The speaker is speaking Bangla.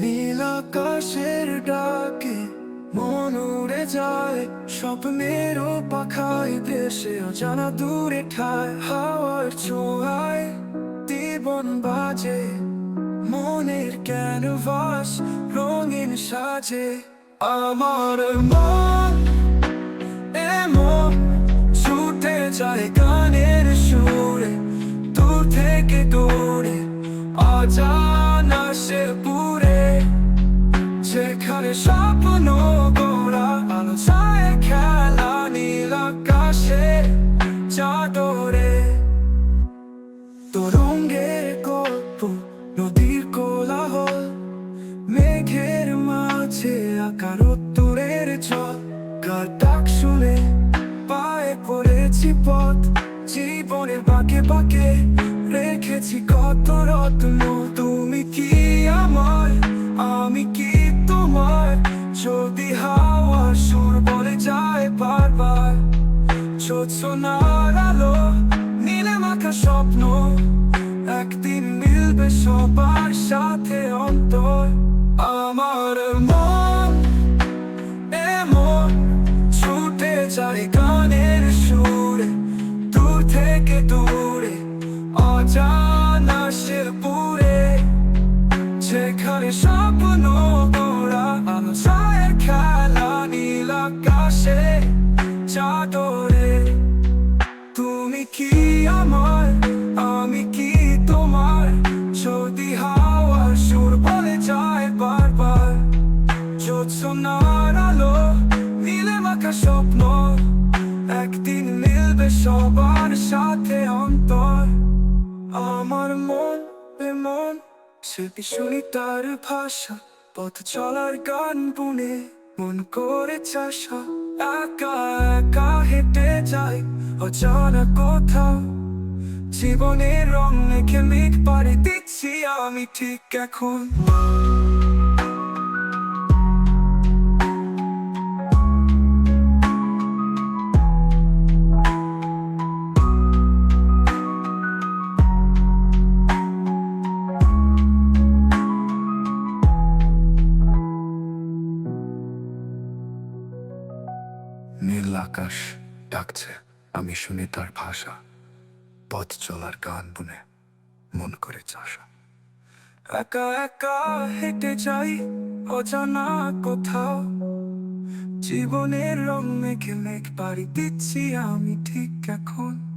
নীল আকাশের ডাকে মন উড়ে যায় স্বপ্নেরও পাখায় দেশে অজানা দূরে ঠায়, হাওয়ার ছোঁয়ায় জীবন বাজে, মনের ক্যানভাস রঙিন সাজে। আমার মন এমন ছুটে যায় গানের সুরে, দূর থেকে দূরে আজানা সে যেখানে স্বপ্ন গোড়া আলো ছায় খেলা নীল আকাশে চাদরে তরঙ্গের গল্প নদীর কোলাহল মেঘের মাঝে আকার উত্তরের জল কার ডাক শুনে পায়ে পড়েছি পথ জীবনের বাঁকে বাঁকে রেখেছি কত হাওয়া সুর বলে যায় বারবার। ছোট্টনার আলো নীলে মাখা স্বপ্ন। একদিন মিলবে সবার সাথে অন্তর। আমার মন এমন ছুটে যায় আমার, আমি কি তোমার? যদি হাওয়ার সুর বলে যায় বারবার, জ্যোৎস্নার আলো, নীলে মাখা স্বপ্ন, একদিন মিলবে সবার সাথে অন্তর। আমার মন এমন শিল্পী শুনি তার ভাষা, পথ চলার গান বুনে মন করে চাষা একা একা হেঁটে যাই, অজানা কোথাও জীবনের রং মেখে মেঘ পাড়ি দিচ্ছি আমি ঠিক এখন। নীল আকাশ ডাকছে, আমি শুনি তার ভাষা। পথ চলার গান বুনে মন করে চাষা একা একা হেঁটে যাই অজানা কোথাও। জীবনের রং মেঘে মেঘ পাড়ি দিচ্ছি আমি ঠিক এখন।